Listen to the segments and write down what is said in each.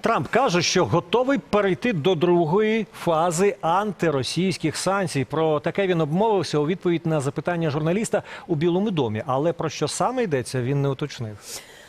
Трамп каже, що готовий перейти до другої фази антиросійських санкцій. Про таке він обмовився у відповідь на запитання журналіста у Білому домі. Але про що саме йдеться, він не уточнив.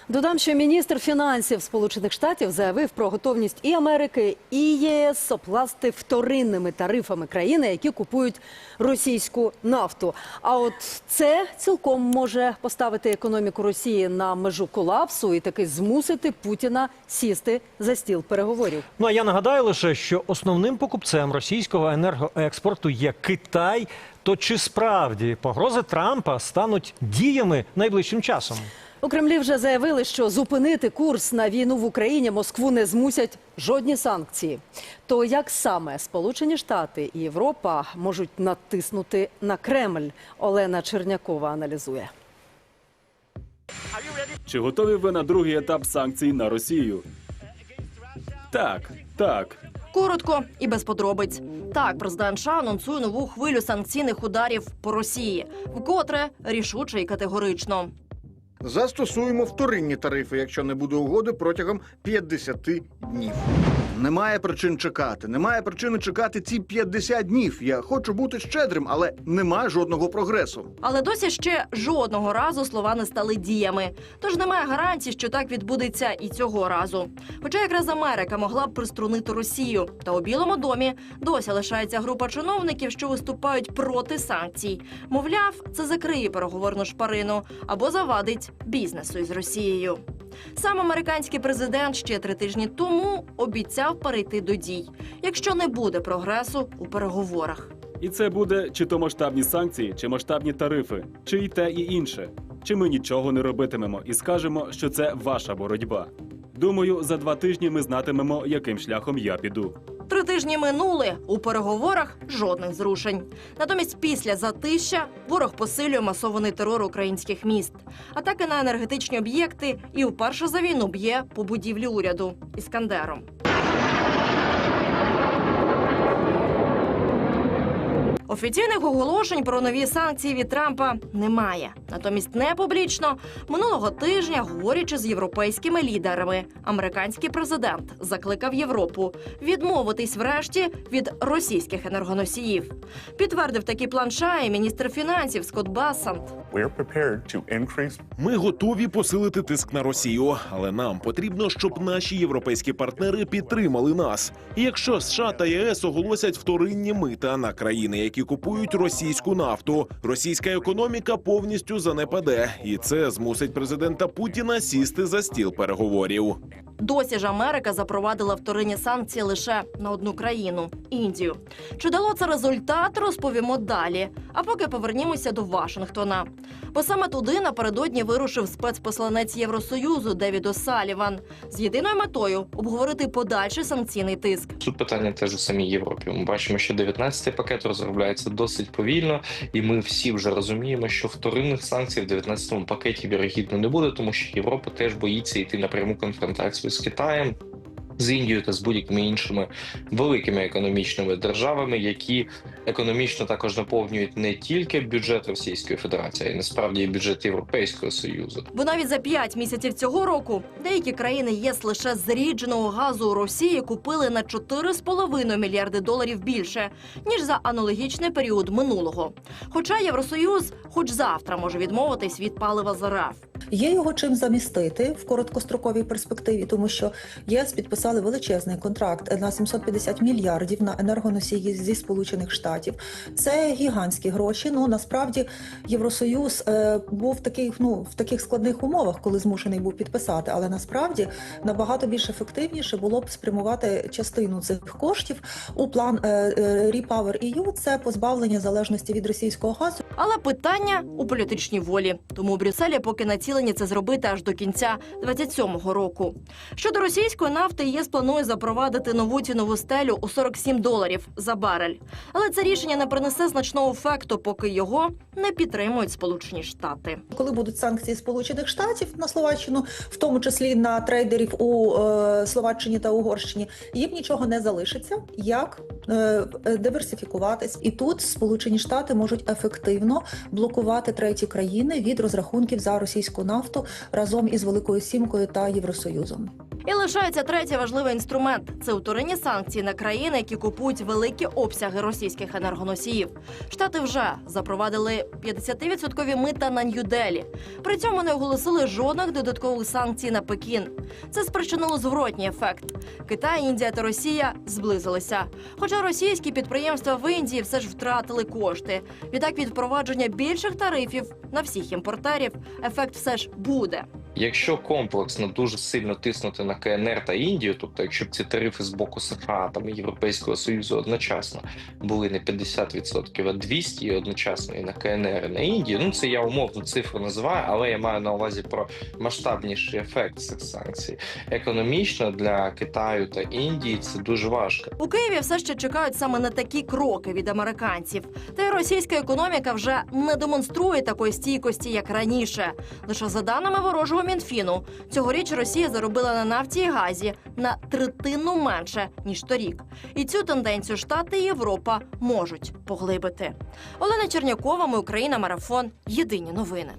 Додам, що міністр фінансів Сполучених Штатів заявив про готовність і Америки, і ЄС опласти вторинними тарифами країни, які купують російську нафту. А от це цілком може поставити економіку Росії на межу колапсу і таки змусити Путіна сісти за стіл переговорів. Ну а я нагадаю лише, що основним покупцем російського енергоекспорту є Китай. То чи справді погрози Трампа стануть діями найближчим часом? У Кремлі вже заявили, що зупинити курс на війну в Україні Москву не змусять жодні санкції. То як саме Сполучені Штати і Європа можуть натиснути на Кремль? Олена Чернякова аналізує. Чи готові ви на другий етап санкцій на Росію? Так, так. Коротко і без подробиць. Так, президент США анонсує нову хвилю санкційних ударів по Росії, вкотре рішуче і категорично. Застосуємо вторинні тарифи, якщо не буде угоди протягом 50 днів. Немає причин чекати. Немає причини чекати ці 50 днів. Я хочу бути щедрим, але немає жодного прогресу. Але досі ще жодного разу слова не стали діями. Тож немає гарантій, що так відбудеться і цього разу. Хоча якраз Америка могла б приструнити Росію, та у Білому домі досі лишається група чиновників, що виступають проти санкцій. Мовляв, це закриє переговорну шпарину або завадить бізнесу із Росією. Сам американський президент ще три тижні тому обіцяв перейти до дій, якщо не буде прогресу у переговорах. І це буде чи то масштабні санкції, чи масштабні тарифи, чи й те, і інше. Чи ми нічого не робитимемо і скажемо, що це ваша боротьба. Думаю, за два тижні ми знатимемо, яким шляхом я піду. Три тижні минули у переговорах жодних зрушень. Натомість, після затища ворог посилює масований терор українських міст, атаки на енергетичні об'єкти і вперше за війну б'є по будівлі уряду іскандером. Офіційних оголошень про нові санкції від Трампа немає. Натомість не публічно минулого тижня, говорячи з європейськими лідерами, американський президент закликав Європу відмовитись врешті від російських енергоносіїв. Підтвердив такий план Шаї міністр фінансів Скотт Бассант. Ми готові посилити тиск на Росію, але нам потрібно, щоб наші європейські партнери підтримали нас. Якщо США та ЄС оголосять вторинні мита на країни, які купують російську нафту, російська економіка повністю занепаде, і це змусить президента Путіна сісти за стіл переговорів. Досі ж Америка запровадила вторинні санкції лише на одну країну Індію. Чи дало це результат, розповімо далі. А поки повернімося до Вашингтона. Бо саме туди напередодні вирушив спецпосланець Євросоюзу Девід О'Саліван з єдиною метою обговорити подальший санкційний тиск. Тут питання теж у самій Європі. Ми бачимо, що 19-й пакет розробляється досить повільно, і ми всі вже розуміємо, що вторинних санкцій в 19-му пакеті вірогідно не буде, тому що Європа теж боїться йти на пряму конфронтацію з Китаєм. З Індією та з будь-якими іншими великими економічними державами, які економічно також наповнюють не тільки бюджет Російської Федерації, а й насправді і бюджет Європейського Союзу. Бо навіть за 5 місяців цього року деякі країни ЄС лише зрідженого газу у Росії купили на 4,5 мільярди доларів більше ніж за аналогічний період минулого. Хоча Євросоюз, хоч завтра може відмовитись від палива з РФ. Є його чим замістити в короткостроковій перспективі, тому що ЄС підписали величезний контракт на 750 мільярдів на енергоносії зі Сполучених Штатів. Це гігантські гроші. Ну насправді Євросоюз е, був в таких, ну в таких складних умовах, коли змушений був підписати. Але насправді набагато більш ефективніше було б спрямувати частину цих коштів у план е, е, Repower EU – Це позбавлення залежності від російського газу. Але питання у політичній волі. Тому у Брюсселі поки націлені це зробити аж до кінця 27-го року. Щодо російської нафти, ЄС планує запровадити нову цінову стелю у 47 доларів за барель. Але це рішення не принесе значного ефекту, поки його не підтримують Сполучені Штати. Коли будуть санкції Сполучених Штатів на Словаччину, в тому числі на трейдерів у е, Словаччині та Угорщині, їм нічого не залишиться, як е, диверсифікуватись. І тут Сполучені Штати можуть ефективно блокувати треті країни від розрахунків за російську нафту разом із Великою Сімкою та Євросоюзом. І лишається третій важливий інструмент це утворення санкцій на країни, які купують великі обсяги російських енергоносіїв. Штати вже запровадили 50% мита на Нью-Делі. При цьому не оголосили жодних додаткових санкцій на Пекін. Це спричинило зворотній ефект. Китай, Індія та Росія зблизилися. Хоча російські підприємства в Індії все ж втратили кошти. Відтак від впровадження більших тарифів на всіх імпортерів ефект все ж буде. Якщо комплексно дуже сильно тиснути на КНР та Індію, тобто якщо б ці тарифи з боку США там Європейського Союзу одночасно були не 50%, а 200 і одночасно і на КНР, і на Індію, ну це я умовну цифру називаю, але я маю на увазі про масштабніший ефект цих санкцій. Економічно для Китаю та Індії це дуже важко. У Києві все ще чекають саме на такі кроки від американців. Та й російська економіка вже не демонструє такої стійкості, як раніше. Лише за даними ворожого мінфіну, цьогоріч Росія заробила на нафті і газі на третину менше ніж торік. І цю тенденцію Штати і Європа можуть поглибити. Олена Чернякова, ми Україна, марафон. Єдині новини.